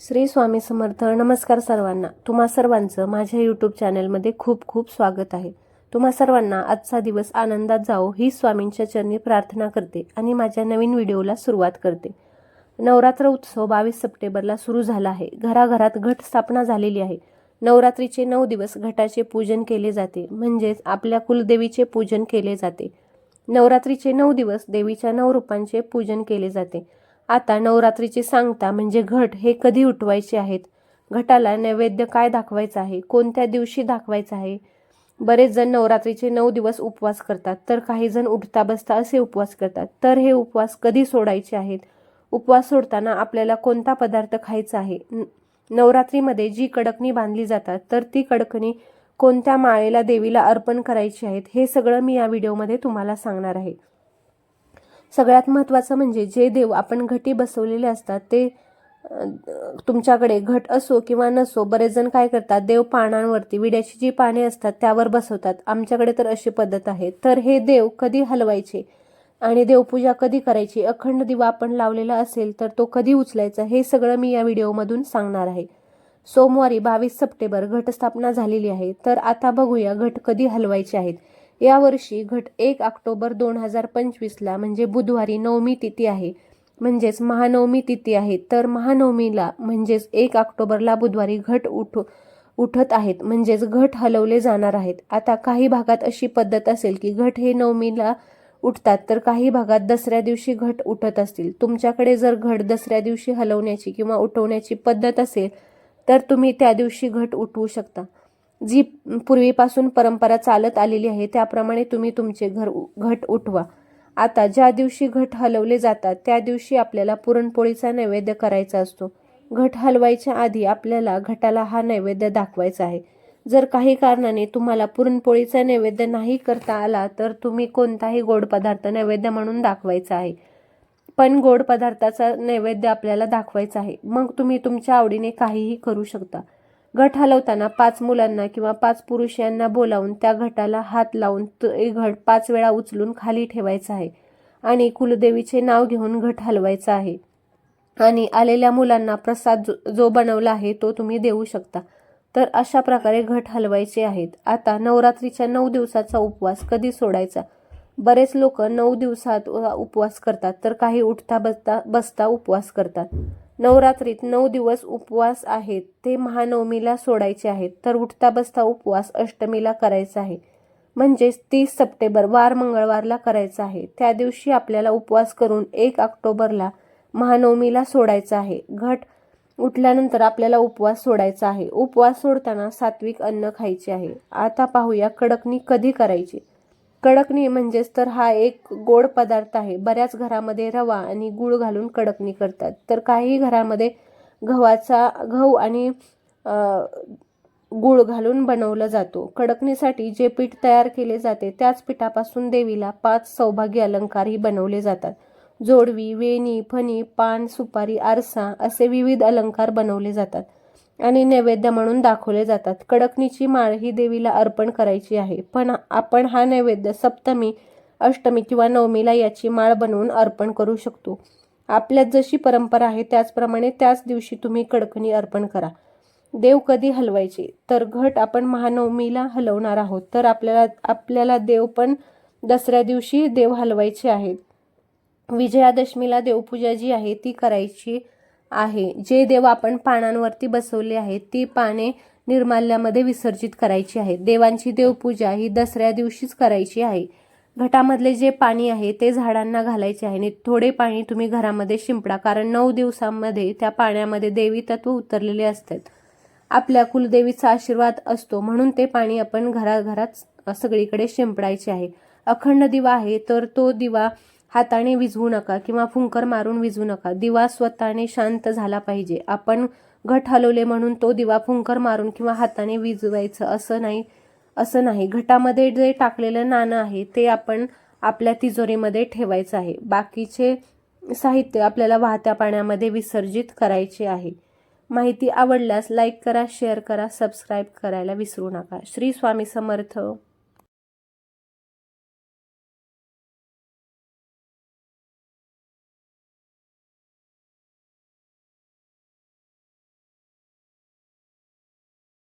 श्री स्वामी समर्थ नमस्कार सर्वांना. तुम्हा सर्वांचं माझ्या यूट्यूब चॅनलमध्ये खूप खूप स्वागत आहे. तुम्हा सर्वांना आजचा दिवस आनंदात जावो ही स्वामींच्या चरणी प्रार्थना करते आणि माझ्या नवीन व्हिडिओला सुरुवात करते. नवरात्र उत्सव बावीस सप्टेंबरला सुरू झाला आहे. घराघरात घट स्थापना झालेली आहे. नवरात्रीचे नऊ दिवस घटाचे पूजन केले जाते म्हणजेच आपल्या कुलदेवीचे पूजन केले जाते. नवरात्रीचे नऊ दिवस देवीच्या नऊ रूपांचे पूजन केले जाते. आता नवरात्रीची सांगता म्हणजे घट हे कधी उठवायचे आहेत? घटाला नैवेद्य काय दाखवायचं आहे? कोणत्या दिवशी दाखवायचं आहे? बरेच जण नवरात्रीचे नऊ दिवस उपवास करतात तर काही जण उठता बसता असे उपवास करतात. तर हे उपवास कधी सोडायचे आहेत? उपवास सोडताना आपल्याला कोणता पदार्थ खायचा आहे? नवरात्रीमध्ये जी कडकणी बांधली जातात तर ती कडकणी कोणत्या माळेला देवीला अर्पण करायची आहेत हे सगळं मी या व्हिडिओमध्ये तुम्हाला सांगणार आहे. सगळ्यात महत्त्वाचं म्हणजे जे देव आपण घटी बसवलेले असतात ते तुमच्याकडे घट असो किंवा नसो बरेच जण काय करतात देव पानांवरती विड्याची जी पाने असतात त्यावर बसवतात. आमच्याकडे तर अशी पद्धत आहे. तर हे देव कधी हलवायचे आणि देवपूजा कधी करायची अखंड दिवा आपण लावलेला असेल तर तो कधी उचलायचा हे सगळं मी या व्हिडिओमधून सांगणार आहे. सोमवारी बावीस सप्टेंबर घटस्थापना झालेली आहे. तर आता बघूया घट कधी हलवायचे आहेत. यावर्षी घट एक ऑक्टोबर दोन हजार पंचवीसला म्हणजे बुधवारी नवमी तिथी आहे. म्हणजेच महानवमी तिथी आहे. तर महानवमीला म्हणजेच एक ऑक्टोबरला बुधवारी घट उठ उठत आहेत. म्हणजेच घट हलवले जाणार आहेत. आता काही भागात अशी पद्धत असेल की घट हे नवमीला उठतात तर काही भागात दसऱ्या दिवशी घट उठत असतील. तुमच्याकडे जर घट दसऱ्या दिवशी हलवण्याची किंवा उठवण्याची पद्धत असेल तर तुम्ही त्या दिवशी घट उठवू शकता. जी पूर्वीपासून परंपरा चालत आलेली आहे त्याप्रमाणे तुम्ही तुमचे घर घट उठवा. आता ज्या दिवशी घट हलवले जातात त्या दिवशी आपल्याला पुरणपोळीचा नैवेद्य करायचा असतो. घट हलवायच्या आधी आपल्याला घटाला हा नैवेद्य दाखवायचा आहे. जर काही कारणाने तुम्हाला पुरणपोळीचा नैवेद्य नाही करता आला तर तुम्ही कोणताही गोड पदार्थ नैवेद्य म्हणून दाखवायचा आहे. पण गोड पदार्थाचा नैवेद्य आपल्याला दाखवायचा आहे. मग तुम्ही तुमच्या आवडीने काहीही करू शकता. घट हलवताना पाच मुलांना किंवा पाच पुरुष यांना बोलावून त्या घटाला हात लावून ते घट पाच वेळा उचलून खाली ठेवायचा आहे आणि कुलदेवीचे नाव घेऊन घट हलवायचा आहे. आणि आलेल्या मुलांना प्रसाद जो- जो बनवला आहे तो तुम्ही देऊ शकता. तर अशा प्रकारे घट हलवायचे आहेत. आता नवरात्रीच्या नऊ दिवसाचा उपवास कधी सोडायचा? बरेच लोक नऊ दिवसात उपवास करतात तर काही उठता बसता बसता उपवास करतात. नवरात्रीत नऊ दिवस उपवास आहेत. ते महानवमीला सोडायचे आहेत. तर उठता बसता उपवास अष्टमीला करायचा आहे. म्हणजेच तीस सप्टेंबर वार मंगळवारला करायचा आहे. त्या दिवशी आपल्याला उपवास करून एक ऑक्टोबरला महानवमीला सोडायचा आहे. घट उठल्यानंतर आपल्याला उपवास सोडायचा आहे. उपवास सोडताना सात्विक अन्न खायचे आहे. आता पाहूया कडकणी कधी करायची? कडकणी म्हणजेच तर हा एक गोड पदार्थ आहे. बऱ्याच घरामध्ये रवा आणि गूळ घालून कडकणी करतात. तर काही घरामध्ये गव्हाचा गहू आणि गूळ घालून बनवला जातो. कडकणीसाठी जे पीठ तयार केले जाते त्याच पिठापासून देवीला पाच सौभाग्य अलंकारही बनवले जातात. जोडवी वेणी फणी पान सुपारी आरसा असे विविध अलंकार बनवले जातात. आणि नैवेद्य म्हणून दाखवले जातात. कडकणीची माळ ही देवीला अर्पण करायची आहे. पण आपण हा नैवेद्य सप्तमी अष्टमी किंवा नवमीला याची माळ बनवून अर्पण करू शकतो. आपल्यात जशी परंपरा आहे त्याचप्रमाणे त्याच दिवशी तुम्ही कडकणी अर्पण करा. देव कधी हलवायचे? तर घट आपण महानवमीला हलवणार आहोत. तर आपल्याला आपल्याला देव पण दसऱ्या दिवशी देव हलवायचे आहेत. विजयादशमीला देवपूजा जी आहे ती करायची आहे. जे देव आपण पानांवरती बसवले आहेत ती पाने निर्माल्यामध्ये विसर्जित करायची आहेत. देवांची देवपूजा ही दसऱ्या दिवशीच करायची आहे. घटामधले जे पाणी आहे ते झाडांना घालायचे आहे. आणि थोडे पाणी तुम्ही घरामध्ये शिंपडा कारण नऊ दिवसांमध्ये त्या पाण्यामध्ये देवी तत्व उतरलेले असतात. आपल्या कुलदेवीचा आशीर्वाद असतो म्हणून ते पाणी आपण घराघरात सगळीकडे शिंपडायचे आहे. अखंड दिवा आहे तर तो दिवा हाताने विझवू नका किंवा फुंकर मारून विझवू नका. दिवा स्वतःने शांत झाला पाहिजे. आपण घट हलवले म्हणून तो दिवा फुंकर मारून किंवा हाताने विजवायचं असं नाही असं नाही. घटामध्ये जे टाकलेलं नाणं आहे ते आपण आपल्या तिजोरीमध्ये ठेवायचं आहे. बाकीचे साहित्य आपल्याला वाहत्या पाण्यामध्ये विसर्जित करायचे आहे. माहिती आवडल्यास लाईक करा शेअर करा सबस्क्राईब करायला विसरू नका. श्री स्वामी समर्थ.